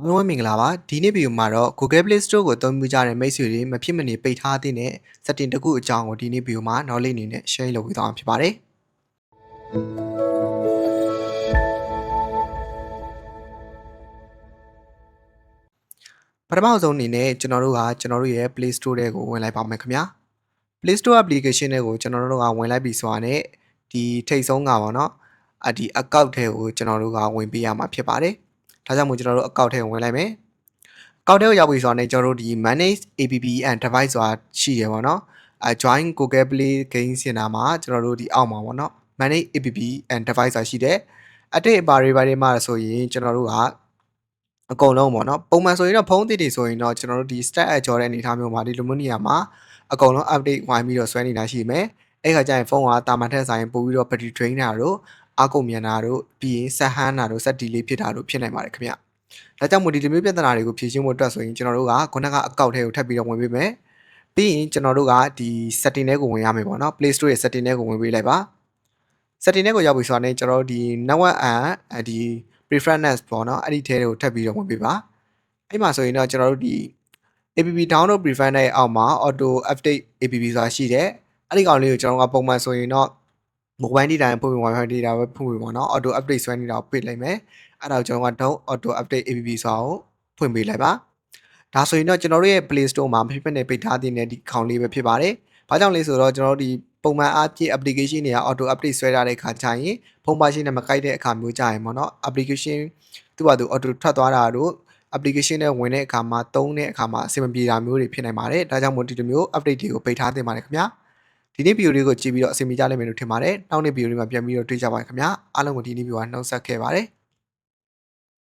အားလုံးပဲမင်္ဂလာပါဒီနေ့ဗီဒီယိုမှာတော့ Google Play Store ကိုအသုံးပြုကြတဲ့မိတ်ဆွေတွေမဖြစ်မနေပိတ်ထားတဲ့ setting တစ်ခုအကြောင်းကိုဒီနေ့ဗီဒီယိုမှာ knowledge အနေနဲ့ share လုပ်ပေးသွားမှာဖြစ်ပါတယ်ပထမဆုံးအနေနဲ့ကျွန်တော်တို့ကကျွန်တော်တို့ရဲ့ Play Store တွေကိုဝင်လိုက်ပါမယ်ခင်ဗျာ Play Store application တွေကိုကျွန်တော်တို့ကဝင်လိုက်ပြီဆိုတာနဲ့ဒီထိတ်ဆုံးကပါเนาะအဒီ account ထဲကိုကျွန်တော်တို့ကဝင်ပေးရမှာဖြစ်ပါတယ် ဒါကြောင့်မို့ကျွန်တော်တို့ account ထဲကိုဝင်လိုက်မယ် account ထဲကိုရောက်ပြီဆိုတာနဲ့ကျွန်တော်တို့ဒီ manage app and device ဆိုတာရှိရပါတော့အဲ join Google Play Game Center မှာကျွန်တော်တို့ဒီအောက်မှာပေါ့နော် manage app and device ဆိုတာရှိတယ်အတိတ်အပါတွေပါတွေမှာဆိုရင်ကျွန်တော်တို့ကအကုန်လုံးပေါ့နော်ပုံမှန်ဆိုရင်တော့ဖုန်းသစ်တွေဆိုရင်တော့ကျွန်တော်တို့ဒီ stat အကြော်တဲ့အနေအထားမျိုးမှာဒီလိုမျိုးနေရာမှာအကုန်လုံး update ဝိုင်းပြီးတော့ဆွဲနေတာရှိမယ်အဲ့ခါကျရင်ဖုန်းကတာမန်ထက်ဆိုင်ပို့ပြီးတော့ battery drain တာတို့ အကုန်မြန်တာတို့ပြီးရင်ဆက်ဟန်းတာတို့ဆက် delay ဖြစ်တာတို့ဖြစ်နိုင်ပါတယ်ခင်ဗျဒါကြောင့်မို့ဒီလိုမျိုးပြဿနာတွေကိုဖြေရှင်းဖို့အတွက်ဆိုရင်ကျွန်တော်တို့ကခုနကအကောက်ထဲကိုထပ်ပြီးတော့ဝင်ပေးမယ်ပြီးရင်ကျွန်တော်တို့ကဒီ setting ထဲကိုဝင်ရမယ်ပေါ့နော် Play Store ရဲ့ setting ထဲကိုဝင်ပေးလိုက်ပါ setting ထဲကိုရောက်ပြီဆိုတာနဲ့ကျွန်တော်တို့ဒီ network and ဒီ preference ပေါ့နော်အဲ့ဒီထဲကိုထပ်ပြီးတော့ဝင်ပေးပါအဲ့မှာဆိုရင်တော့ကျွန်တော်တို့ဒီ app download preference ရဲ့အောက်မှာ auto update app ဆိုတာရှိတယ်အဲ့ဒီကောင်လေးကိုကျွန်တော်ကပုံမှန်ဆိုရင်တော့ mobile data ဖွင့်ပြီး wifi data ပဲဖွင့်ပြီးပေါ့နော် auto update ဆွဲနေတာကိုပိတ်လိုက်မယ်အဲ့ဒါကိုကျွန်တော်က down auto update app ဆိုတာကိုဖွင့်ပေးလိုက်ပါဒါဆိုရင်တော့ကျွန်တော်တို့ရဲ့ Play Store မှာမဖြစ်ဖြစ်နေပိတ်ထားတဲ့ဒီ account လေးပဲဖြစ်ပါတယ်ဘာကြောင့်လဲဆိုတော့ကျွန်တော်တို့ဒီပုံမှန်အားဖြင့် application တွေက auto update ဆွဲထားတဲ့ခါကျရင်ဖုန်းပါရှင်းနဲ့မကိုက်တဲ့အခါမျိုးကြရင်ပေါ့နော် application သူ့ဘာသူ auto ထွက်သွားတာတို့ application နဲ့ဝင်တဲ့အခါမှာသုံးတဲ့အခါမှာအဆင်မပြေတာမျိုးတွေဖြစ်နိုင်ပါတယ်ဒါကြောင့်မို့ဒီလိုမျိုး update တွေကိုပိတ်ထားသင့်ပါတယ်ခင်ဗျာ ဒီနေ့ဗီဒီယိုလေးကိုကြည့်ပြီးတော့အဆင်ပြေကြလိမ့်မယ်လို့ထင်ပါတယ်နောက်နေ့ဗီဒီယိုလေးမှာပြန်ပြီးတော့တွေ့ကြပါမယ်ခင်ဗျာအားလုံးကိုဒီနေ့ဗီဒီယိုကနှုတ်ဆက်ခဲ့ပါတယ်